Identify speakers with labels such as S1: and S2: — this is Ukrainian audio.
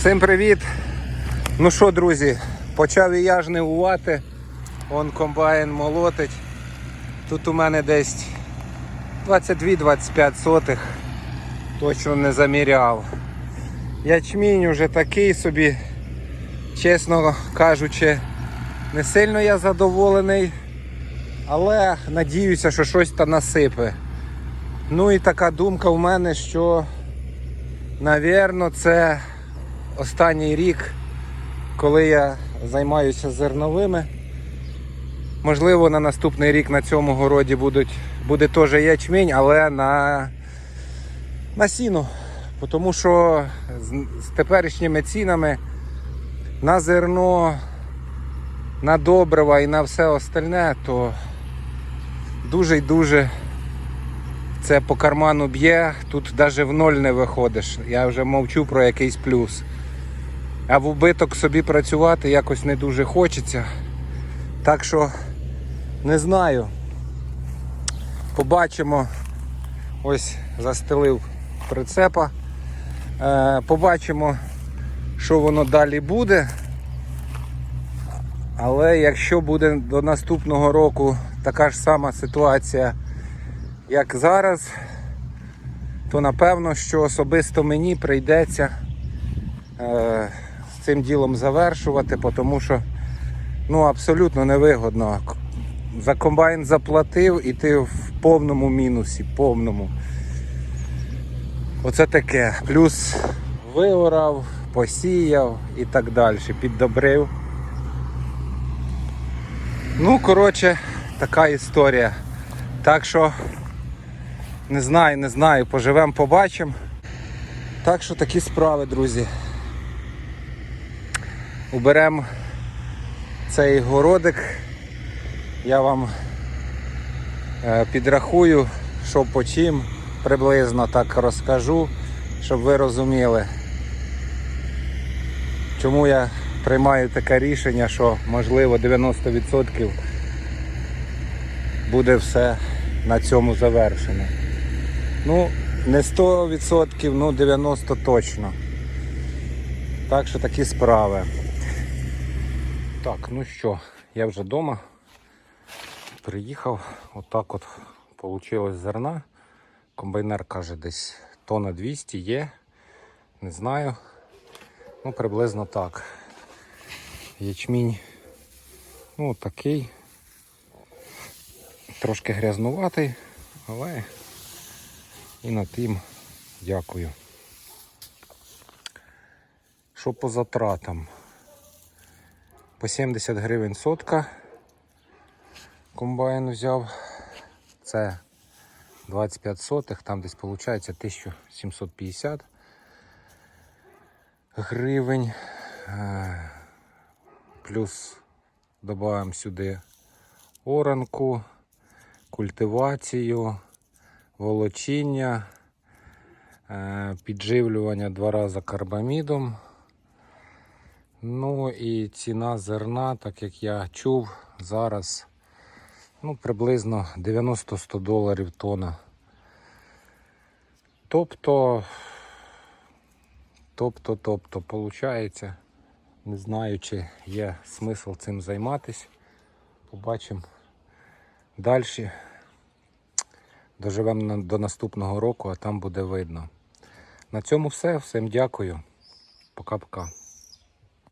S1: Всім привіт! Ну що, друзі, почав і я жнивувати. Он комбайн молотить. Тут у мене десь 22-25 сотих. Точно не заміряв. Ячмінь уже такий собі, чесно кажучи, не сильно я задоволений, але надіюся, що щось та насипе. Ну і така думка в мене, що, навірно, це останній рік, коли я займаюся зерновими. Можливо, на наступний рік на цьому городі будуть, буде теж ячмінь, але на, на сіну. Тому що з, з теперішніми цінами на зерно, на добрива і на все остальне, то дуже й дуже це по карману б'є, тут навіть в ноль не виходиш. Я вже мовчу про якийсь плюс. А в убиток собі працювати якось не дуже хочеться. Так що не знаю. Побачимо. Ось застелив прицепа. Е, побачимо, що воно далі буде. Але якщо буде до наступного року така ж сама ситуація, як зараз, то напевно, що особисто мені прийдеться е, цим ділом завершувати, тому що ну, абсолютно невигодно. За комбайн заплатив і ти в повному мінусі, повному. Оце таке. Плюс виорав, посіяв і так далі, піддобрив. Ну, коротше, така історія. Так що не знаю, не знаю, поживемо, побачимо. Так що такі справи, друзі. Уберемо цей городик. Я вам е, підрахую, що по чим, приблизно так розкажу, щоб ви розуміли, чому я приймаю таке рішення, що можливо 90% буде все на цьому завершено. Ну, не 100%, ну 90% точно. Так що такі справи. Так, ну що, я вже вдома. Приїхав, отак от вийшло зерна. Комбайнер каже, десь тонна 200 є. Не знаю. Ну, приблизно так. Ячмінь, ну, такий. Трошки грязнуватий, але і на тим дякую. Що по затратам? По 70 гривень сотка комбайн взяв. Це 25 сотих, там десь виходить 1750 гривень. Е, Плюс додаємо сюди оранку, культивацію, волочіння, е, підживлювання два рази карбамідом. Ну і ціна зерна, так як я чув, зараз ну, приблизно 90-100 доларів тонна. Тобто, тобто, тобто, виходить, не знаю, чи є смисл цим займатися. Побачимо далі. Доживемо до наступного року, а там буде видно. На цьому все. Всім дякую. Пока-пока.